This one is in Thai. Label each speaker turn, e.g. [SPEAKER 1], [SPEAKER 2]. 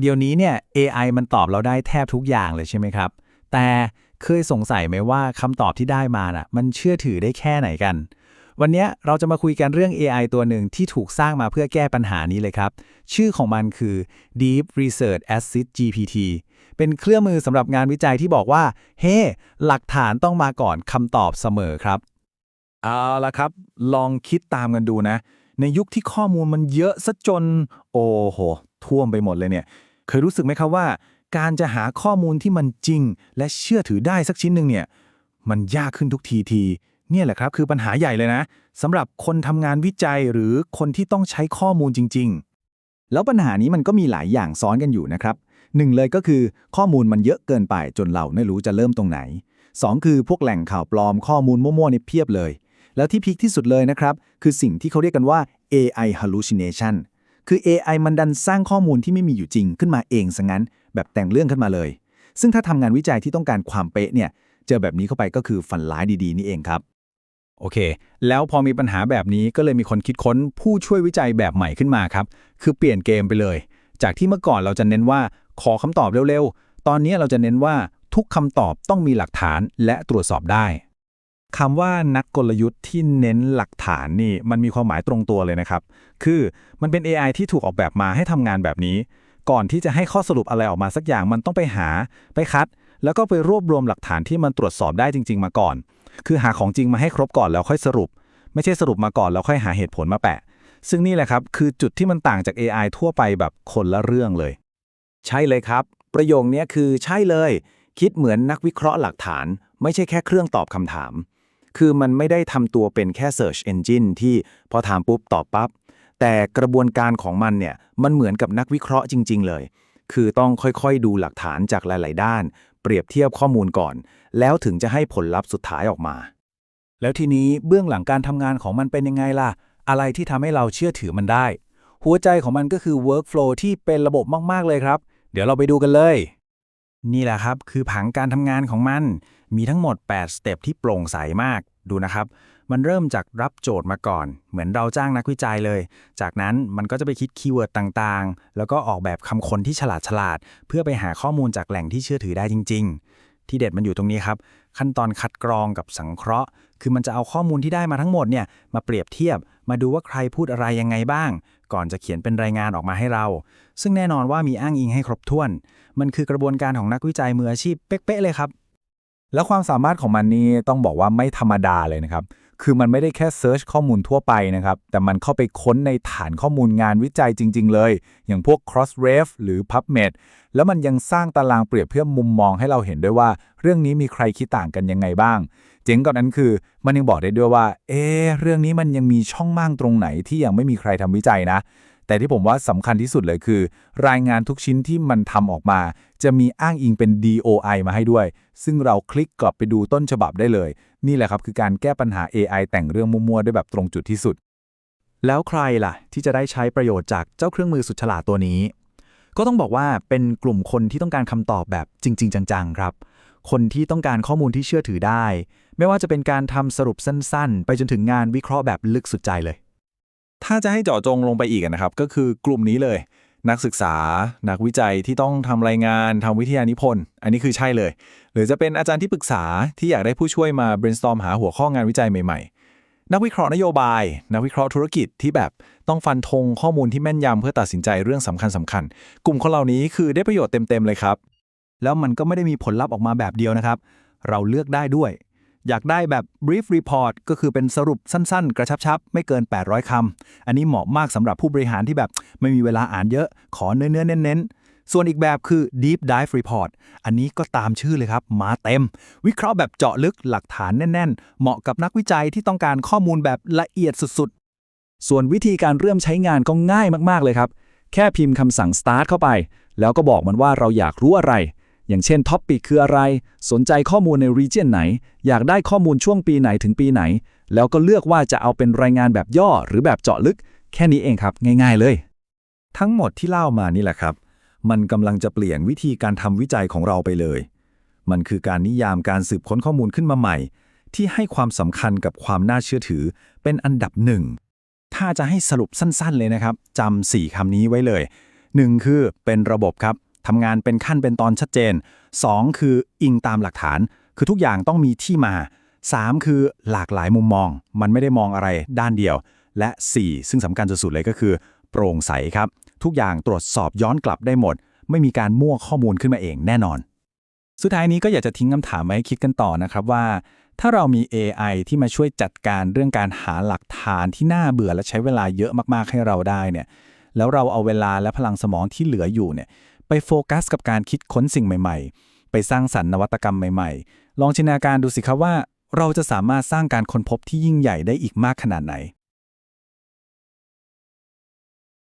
[SPEAKER 1] เดี๋ยวนี้เนี่ย AI มันตอบเราได้แทบทุกอย่างเลยใช่ไหมครับ แต่เคยสงสัยไหมว่าคำตอบที่ได้มาน่ะ มันเชื่อถือได้แค่ไหนกัน วันนี้เราจะมาคุยกันเรื่อง AI ตัวหนึ่งที่ถูกสร้างมาเพื่อแก้ปัญหานี้เลยครับ ชื่อของมันคือ Deep Research Assist GPT เป็นเครื่องมือสำหรับงานวิจัยที่บอกว่า เฮ้หลักฐานต้องมาก่อนคำตอบเสมอครับ
[SPEAKER 2] เอาละครับ ลองคิดตามกันดูนะ ในยุคที่ข้อมูลมันเยอะซะจน โอ้โห ท่วมไปหมดเลยเนี่ย เคยรู้สึกไหมครับว่า การจะหาข้อมูลที่มันจริง และเชื่อถือได้สักชิ้นหนึ่งเนี่ยมันยากขึ้นทุกทีทีเนี่ยแหละครับคือปัญหาใหญ่เลยนะสำหรับคนทำงานวิจัยหรือคนที่ต้องใช้ข้อมูลจริง ๆ
[SPEAKER 3] แล้วปัญหานี้มันก็มีหลายอย่างซ้อนกันอยู่นะครับหนึ่งเลยก็คือข้อมูลมันเยอะเกินไปจนเราไม่รู้จะเริ่มตรงไหนสองคือพวกแหล่งข่าวปลอมข้อมูลมั่วๆนี่เพียบเลย แล้วที่พีคที่สุดเลยนะครับ คือสิ่งที่เขาเรียกกันว่า AI hallucination คือ AI มันดันสร้างข้อมูลที่ไม่มีอยู่จริงขึ้นมาเองซะงั้น แบบแต่งเรื่องขึ้นมาเลย ซึ่งถ้าทำงานวิจัยที่ต้องการความเป๊ะเนี่ย เจอแบบนี้เข้าไปก็คือฝันร้ายดีๆ นี่เองครับ
[SPEAKER 1] โอเค แล้วพอมีปัญหาแบบนี้ก็เลยมีคนคิดค้นผู้ช่วยวิจัยแบบใหม่ขึ้นมาครับ คือเปลี่ยนเกมไปเลย จากที่เมื่อก่อนเราจะเน้นว่าขอคำตอบเร็วๆ ตอนนี้เราจะเน้นว่าทุกคำตอบต้องมีหลักฐานและตรวจสอบได้
[SPEAKER 2] คำว่านักกลยุทธ์ที่เน้นหลักฐานนี่มันมีความหมายตรงตัวเลยนะครับ คือมันเป็น AI ที่ถูกออกแบบมาให้ทำงานแบบนี้ ก่อนที่จะให้ข้อสรุปอะไรออกมาสักอย่างมันต้องไปหา ไปคัด แล้วก็ไปรวบรวมหลักฐานที่มันตรวจสอบได้จริง ๆ มาก่อน คือหาของจริงมาให้ครบก่อนแล้วค่อยสรุป ไม่ใช่สรุปมาก่อนแล้วค่อยหาเหตุผลมาแปะ ซึ่งนี่แหละครับคือจุดที่มันต่างจาก AI ทั่วไปแบบคนละเรื่องเลย
[SPEAKER 4] ใช่เลยครับ ประโยคนี้คือใช่เลย คิดเหมือนนักวิเคราะห์หลักฐาน ไม่ใช่แค่เครื่องตอบคำถาม คือมันไม่ได้ทำตัวเป็นแค่ Search Engine ที่พอถามปุ๊บตอบปับ๊บ แต่กระบวนการของมันเนี่ย มันเหมือนกับนักวิเคราะห์จริง ๆ เลย คือต้องค่อยๆ ดูหลักฐานจากหลาย ๆ ด้าน เปรียบเทียบข้อมูลก่อน แล้วถึงจะให้ผลลัพธ์สุดท้ายออกมา
[SPEAKER 1] แล้วทีนี้เบื้องหลังการทำงานของมันเป็นยังไงล่ะ อะไรที่ทำให้เราเชื่อถือมันได้ หัวใจของมันก็คือ workflow ที่เป็นระบบมากๆเลยครับ เดี๋ยวเราไปดูกันเลย นี่แหละครับคือผังการทำงานของมัน มีทั้งหมด 8 สเต็ปที่โปร่งใสมาก ดูนะครับ มันเริ่มจากรับโจทย์มาก่อน เหมือนเราจ้างนักวิจัยเลย จากนั้นมันก็จะไปคิดคีย์เวิร์ดต่างๆ แล้วก็ออกแบบคำคนที่ฉลาดฉลาด เพื่อไปหาข้อมูลจากแหล่งที่เชื่อถือได้จริง ๆ ที่เด็ดมันอยู่ตรงนี้ครับ ขั้นตอนคัดกรองกับสังเคราะห์ คือมันจะเอาข้อมูลที่ได้มาทั้งหมดเนี่ยมาเปรียบเทียบ มาดูว่าใครพูดอะไรยังไงบ้าง ก่อนจะเขียนเป็นรายงานออกมาให้เรา ซึ่งแน่นอนว่ามีอ้างอิงให้ครบถ้วน มันคือกระบวนการของนักวิจัยมืออาชีพเป๊ะๆเลยครับ
[SPEAKER 2] แล้วความสามารถของมันนี่ต้องบอกว่าไม่ธรรมดาเลยนะครับ คือมันไม่ได้แค่เซิร์ชข้อมูลทั่วไปนะครับ แต่มันเข้าไปค้นในฐานข้อมูลงานวิจัยจริง ๆ เลย อย่างพวก Crossref หรือ PubMed แล้วมันยังสร้างตารางเปรียบเทียบมุมมองให้เราเห็นด้วยว่า เรื่องนี้มีใครคิดต่างกันยังไงบ้าง เจ๋งกว่านั้นคือ มันยังบอกได้ด้วยว่า เอ๊เรื่องนี้มันยังมีช่องว่างตรงไหนที่ยังไม่มีใครทำวิจัยนะ แต่ที่ผมว่าสำคัญที่สุดเลยคือ รายงานทุกชิ้นที่มันทำออกมา จะมีอ้างอิงเป็น DOI มาให้ด้วย ซึ่งเราคลิกกลับไปดูต้นฉบับได้เลย นี่แหละครับคือการแก้ปัญหา AI แต่งเรื่องมั่วๆได้แบบตรงจุดที่สุด
[SPEAKER 3] แล้วใครล่ะ ที่จะได้ใช้ประโยชน์จากเจ้าเครื่องมือสุดฉลาดตัวนี้ ก็ต้องบอกว่าเป็นกลุ่มคนที่ต้องการคำตอบแบบจริง ๆ จังๆ ครับคนที่ต้องการข้อมูลที่เชื่อถือได้ ไม่ว่าจะเป็นการทำสรุปสั้นๆ ไปจนถึงงานวิเคราะห์แบบลึกสุดใจเลย
[SPEAKER 2] ถ้าจะให้เจาะจงลงไปอีกนะครับ ก็คือกลุ่มนี้เลย นักศึกษา นักวิจัยที่ต้องทำรายงานทำวิทยานิพนธ์ อันนี้คือใช่เลย หรือจะเป็นอาจารย์ที่ปรึกษาที่อยากได้ผู้ช่วยมา brainstorm หาหัวข้องานวิจัยใหม่ๆ นักวิเคราะห์นโยบาย นักวิเคราะห์ธุรกิจที่แบบต้องฟันธงข้อมูลที่แม่นยำเพื่อตัดสินใจเรื่องสำคัญสำคัญๆกลุ่มคนเหล่านี้คือได้ประโยชน์เต็มๆเลยครับ
[SPEAKER 1] แล้วมันก็ไม่ได้มีผลลัพธ์ออกมาแบบเดียวนะครับ เราเลือกได้ด้วย อยากได้แบบ brief report ก็คือเป็นสรุปสั้นๆ กระชับๆ ไม่เกิน 800คำอันนี้เหมาะมากสำหรับผู้บริหารที่แบบไม่มีเวลาอ่านเยอะ ขอเนื้อๆเน้นๆส่วนอีกแบบคือ deep dive report อันนี้ก็ตามชื่อเลยครับ มาเต็ม วิเคราะห์แบบเจาะลึกหลักฐานแน่น ๆ เหมาะกับนักวิจัยที่ต้องการข้อมูลแบบละเอียดสุดๆ ส่วนวิธีการเริ่มใช้งานก็ง่ายมากๆเลยครับ แค่พิมพ์คำสั่ง start เข้าไป แล้วก็บอกมันว่าเราอยากรู้อะไร อย่างเช่นท็อปปิกคืออะไร สนใจข้อมูลใน region ไหน อยากได้ข้อมูลช่วงปีไหนถึงปีไหน แล้วก็เลือกว่าจะเอาเป็นรายงานแบบย่อหรือแบบเจาะลึก แค่นี้เองครับ ง่าย ๆเลย
[SPEAKER 3] ทั้งหมดที่เล่ามานี่แหละครับ มันกำลังจะเปลี่ยนวิธีการทำวิจัยของเราไปเลย มันคือการนิยามการสืบค้นข้อมูลขึ้นมาใหม่ ที่ให้ความสำคัญกับความน่าเชื่อถือ เป็นอันดับหนึ่งถ้าจะให้สรุปสั้นๆเลยนะครับจำสี่คำนี้ไว้เลย 1 คือเป็นระบบครับ ทำงานเป็นขั้นเป็นตอนชัดเจน 2 คืออิงตามหลักฐาน คือทุกอย่างต้องมีที่มา 3 คือหลากหลายมุมมอง มันไม่ได้มองอะไรด้านเดียว และ 4 ซึ่งสำคัญสุดๆเลยก็คือ โปร่งใสครับ ทุกอย่างตรวจสอบย้อนกลับได้หมด ไม่มีการมั่วข้อมูลขึ้นมาเองแน่นอน
[SPEAKER 2] สุดท้ายนี้ก็อยากจะทิ้งคำถามไว้คิดกันต่อนะครับว่า ถ้าเรามี AI ที่มาช่วยจัดการเรื่องการหาหลักฐานที่น่าเบื่อและใช้เวลาเยอะมากๆให้เราได้เนี่ยแล้วเราเอาเวลาและพลังสมองที่เหลืออยู่เนี่ย ไปโฟกัสกับการคิดค้นสิ่งใหม่ ๆ ไปสร้างสรรค์นวัตกรรมใหม่ ๆ ลองจินตนาการดูสิครับว่า เราจะสามารถสร้างการค้นพบที่ยิ่งใหญ่ได้อีกมากขนาดไหน